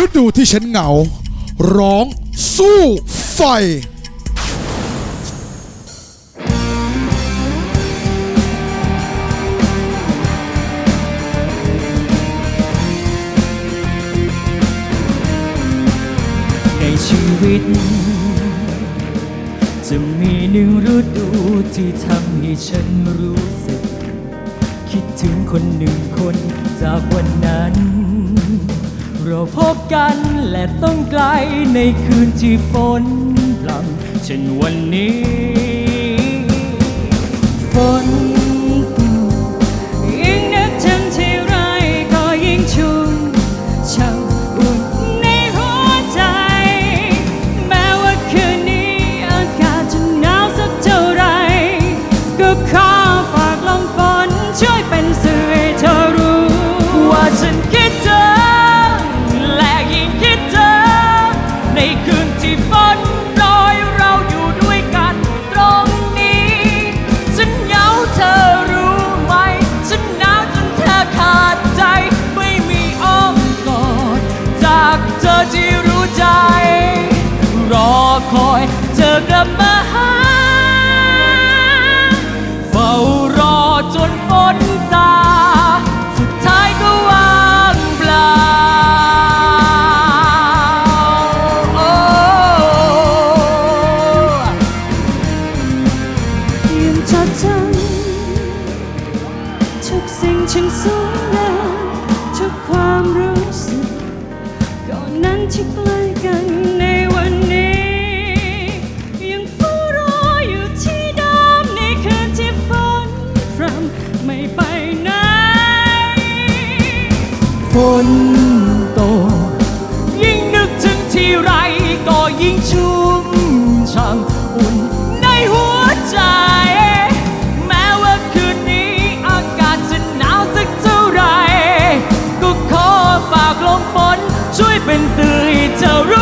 ฤดูที่ฉันเหงา ร้องสู้ไฟในชีวิต จะมีหนึ่งฤดูที่ทำให้ฉันรู้สึก คิดถึงคนหนึ่งคนจากวันนั้น เราพบกันและต้องไกลในคืนที่ฝนพลำเช่นวันนี้ อยเธอกลับมาหา เฝ้ารอจนฝนซาสุดท้ายก็ว่างเปล่าโอ้ยังจดจำทุกสิ่งฉันสวยงามทุกความรู้สึกก่อนนั้นที่ใกล้กัน ฝนตกยิ่งนึกถึงที่ไรก็ยิ่งชุ่มช่ำอุ่นในหัวใจ แม้ว่าคืนนี้อากาศจะหนาวสักเท่าไร ก็ขอฝากลมฝนช่วยเป็นตื่นเจ้ารู้